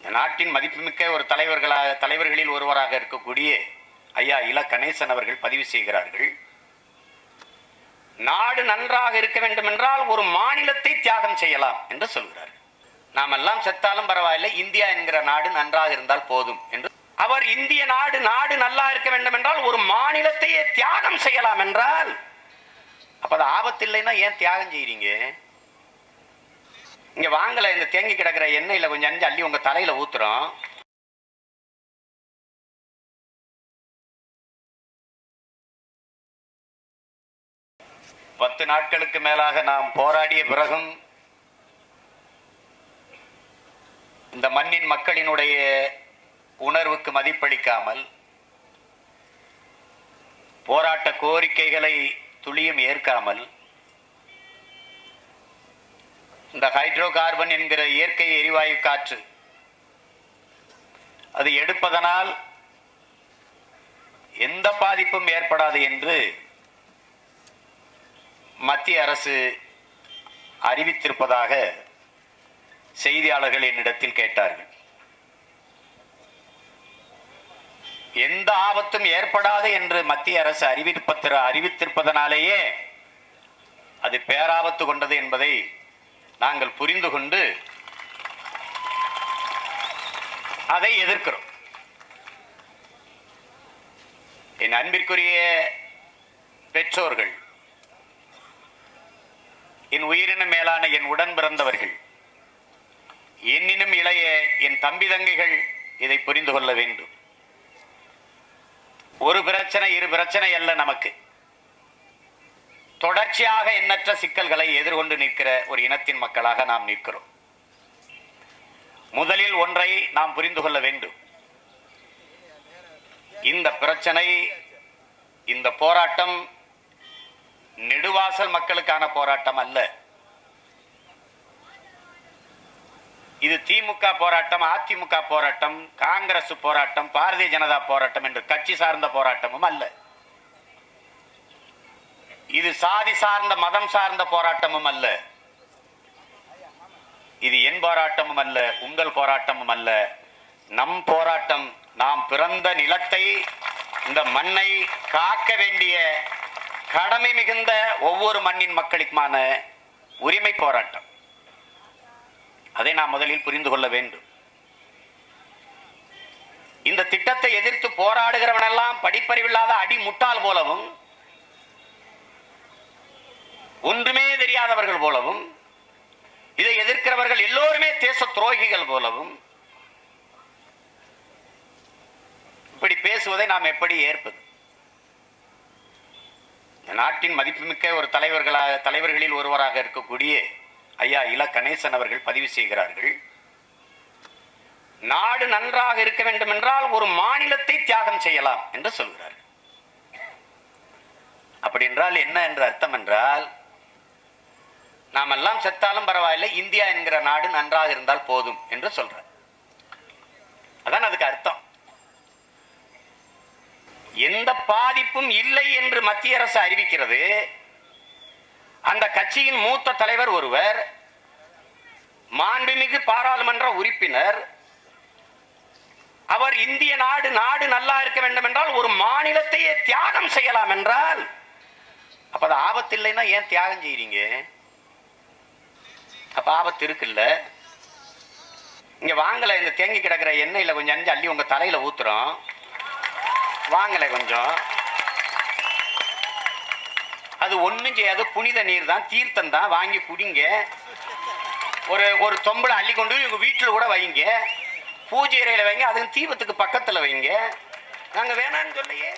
நாட்டின் மதிப்புமிக்க ஒரு தலைவர்களாக தலைவர்களில் ஒருவராக இருக்கக்கூடிய ஐயா இல கணேசன் அவர்கள் பதிவு செய்கிறார்கள். நாடு நன்றாக இருக்க வேண்டும் என்றால் ஒரு மாநிலத்தை தியாகம் செய்யலாம் என்று சொல்கிறார் நாம் எல்லாம் செத்தாலும் பரவாயில்லை இந்தியா என்கிற நாடு நன்றாக இருந்தால் போதும் என்று அவர் இந்திய நாடு நாடு நல்லா இருக்க வேண்டும் என்றால் ஒரு மாநிலத்தையே தியாகம் செய்யலாம் என்றால் அப்ப அது ஆபத்து இல்லைன்னா ஏன் தியாகம் செய்யறீங்க இங்க வாங்கல இந்த தேங்கி கிடக்கிற எண்ணெயில கொஞ்சம் அஞ்சு அள்ளி உங்க தலையில ஊத்துறோம். பத்து நாட்களுக்கு மேலாக நாம் போராடிய பிறகும் இந்த மண்ணின் மக்களினுடைய உணர்வுக்கு மதிப்பளிக்காமல் போராட்ட கோரிக்கைகளை துளியும் ஏற்காமல் இந்த ஹைட்ரோ கார்பன் என்கிற இயற்கை எரிவாயு காற்று அது எடுப்பதனால் எந்த பாதிப்பும் ஏற்படாது என்று மத்திய அரசு அறிவித்திருப்பதாக செய்தியாளர்கள் என்னிடத்தில் கேட்டார்கள். எந்த ஆபத்தும் ஏற்படாது என்று மத்திய அரசு அறிவிப்பத்திர அறிவித்திருப்பதனாலேயே அது பேராபத்து கொண்டது என்பதை நாங்கள் புரிந்து கொண்டு அதை எதிர்க்கிறோம். என் அன்பிற்குரிய பெற்றோர்கள் என் உயிரின மேலான என் உடன் பிறந்தவர்கள் என்னினும் இளைய என் தம்பி தங்கைகள் இதை புரிந்து கொள்ள வேண்டும். ஒரு பிரச்சனை இரு பிரச்சனை அல்ல நமக்கு. தொடர்ச்சியாக எண்ணற்ற சிக்கல்களை எதிர்கொண்டு நிற்கிற ஒரு இனத்தின் மக்களாக நாம் நிற்கிறோம். முதலில் ஒன்றை நாம் புரிந்து கொள்ள வேண்டும். இந்த பிரச்சனை இந்த போராட்டம் நெடுவாசல் மக்களுக்கான போராட்டம் அல்ல. இது திமுக போராட்டம் அதிமுக போராட்டம் காங்கிரஸ் போராட்டம் பாரதிய ஜனதா போராட்டம் என்று கட்சி சார்ந்த போராட்டமும் அல்ல. இது சாதி சார்ந்த மதம் சார்ந்த போராட்டமும் அல்ல. இது என் போராட்டமும் அல்ல உங்கள் போராட்டமும் அல்ல. நம் போராட்டம் நாம் பிறந்த நிலத்தை இந்த மண்ணை காக்க வேண்டிய கடமை மிகுந்த ஒவ்வொரு மண்ணின் மக்களுக்குமான உரிமை போராட்டம். அதை நாம் முதலில் புரிந்து கொள்ள வேண்டும். இந்த திட்டத்தை எதிர்த்து போராடுகிறவனெல்லாம் படிப்பறிவில்லாத அடி முட்டாள் போலவும் ஒன்றுமே தெரியாதவர்கள் போலவும் இதை எதிர்க்கிறவர்கள் எல்லோருமே தேச துரோகிகள் போலவும் இப்படி பேசுவதை நாம் எப்படி ஏற்பது? இந்த நாட்டின் மதிப்புமிக்க ஒரு தலைவர்களாக தலைவர்களில் ஒருவராக இருக்கக்கூடிய ஐயா இல கணேசன் அவர்கள் பதிவு செய்கிறார்கள். நாடு நன்றாக இருக்க வேண்டும் என்றால் ஒரு மாநிலத்தை தியாகம் செய்யலாம் என்று சொல்கிறார் அப்படி என்றால் என்ன என்று அர்த்தம் என்றால் நாம் எல்லாம் செத்தாலும் பரவாயில்லை இந்தியா என்கிற நாடு நன்றாக இருந்தால் போதும் என்று சொல்றார். அதான் அதுக்கு அர்த்தம். எந்த பாதிப்பும் இல்லை என்று மத்திய அரசு அறிவிக்கிறது. அந்த கட்சியின் மூத்த தலைவர் ஒருவர் மாண்புமிகு பாராளுமன்ற உறுப்பினர் அவர் இந்திய நாடு நாடு நல்லா இருக்க வேண்டும் என்றால் ஒரு மாநிலத்தையே தியாகம் செய்யலாம் என்றால் அப்ப அது ஆபத்து இல்லைன்னா ஏன் தியாகம் செய்யறீங்க அப்ப ஆபத்து இருக்குல்ல. இங்க வாங்கல இந்த தேங்கி கிடக்கிற எண்ணெயில கொஞ்சம் அஞ்சு அள்ளி உங்க தலையில ஊத்துறோம். வாங்கல கொஞ்சம். அது ஒன்றும் செய்யாது. புனித நீர் தான் தீர்த்தம் தான் வாங்கி குடிங்க. ஒரு ஒரு தொம்பளை அள்ளி கொண்டு போய் உங்க கூட வைங்க. பூஜை அறையில் வைங்க. அதுக்கு தீபத்துக்கு பக்கத்தில் வைங்க. நாங்கள் வேணாம்னு சொல்லையே.